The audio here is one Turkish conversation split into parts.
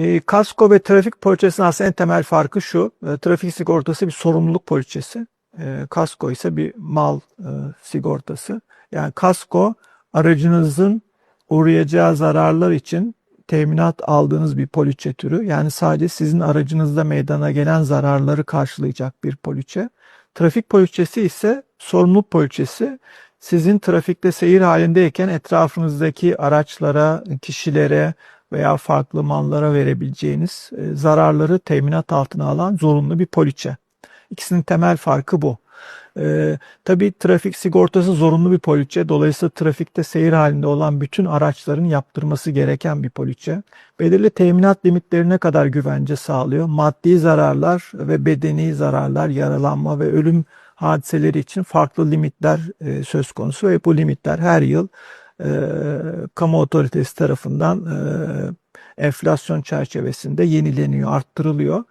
E, kasko ve trafik poliçesinin aslında en temel farkı şu. E, trafik sigortası bir sorumluluk poliçesi. E, kasko ise bir mal e, sigortası. Yani kasko aracınızın uğrayacağı zararlar için teminat aldığınız bir poliçe türü. Yani sadece sizin aracınızda meydana gelen zararları karşılayacak bir poliçe. Trafik poliçesi ise sorumluluk poliçesi. Sizin trafikte seyir halindeyken etrafınızdaki araçlara, kişilere veya farklı mallara verebileceğiniz e, zararları teminat altına alan zorunlu bir poliçe. İkisinin temel farkı bu. Ee, tabii trafik sigortası zorunlu bir poliçe. Dolayısıyla trafikte seyir halinde olan bütün araçların yaptırması gereken bir poliçe. Belirli teminat limitlerine kadar güvence sağlıyor. Maddi zararlar ve bedeni zararlar, yaralanma ve ölüm hadiseleri için farklı limitler e, söz konusu ve bu limitler her yıl e, kamu otoritesi tarafından e, enflasyon çerçevesinde yenileniyor, arttırılıyor.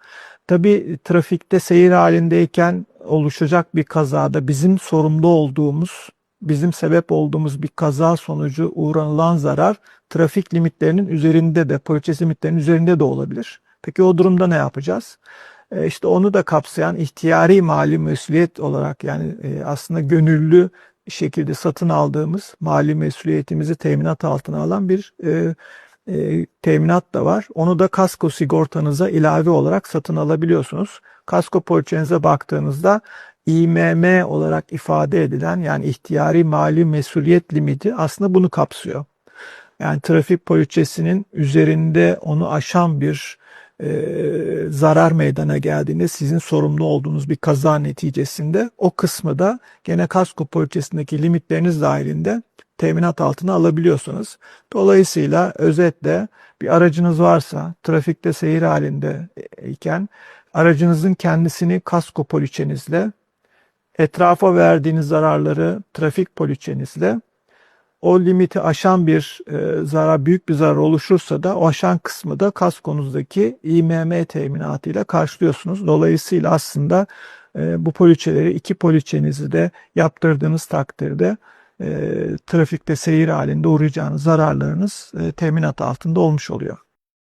Tabii trafikte seyir halindeyken oluşacak bir kazada bizim sorumlu olduğumuz, bizim sebep olduğumuz bir kaza sonucu uğranılan zarar trafik limitlerinin üzerinde de, poliçe limitlerinin üzerinde de olabilir. Peki o durumda ne yapacağız? E, işte onu da kapsayan ihtiyari mali mesuliyet olarak yani e, aslında gönüllü şekilde satın aldığımız mali mesuliyetimizi teminat altına alan bir e, e, teminat da var. Onu da kasko sigortanıza ilave olarak satın alabiliyorsunuz. Kasko poliçenize baktığınızda İMM olarak ifade edilen yani ihtiyari mali mesuliyet limiti aslında bunu kapsıyor. Yani trafik poliçesinin üzerinde onu aşan bir e, zarar meydana geldiğinde sizin sorumlu olduğunuz bir kaza neticesinde o kısmı da gene kasko poliçesindeki limitleriniz dahilinde teminat altına alabiliyorsunuz. Dolayısıyla özetle bir aracınız varsa trafikte seyir halinde iken aracınızın kendisini kasko poliçenizle etrafa verdiğiniz zararları trafik poliçenizle o limiti aşan bir e, zarar, büyük bir zarar oluşursa da o aşan kısmı da kaskonuzdaki İMM teminatıyla karşılıyorsunuz. Dolayısıyla aslında e, bu poliçeleri iki poliçenizi de yaptırdığınız takdirde e, trafikte seyir halinde uğrayacağınız zararlarınız e, teminat altında olmuş oluyor.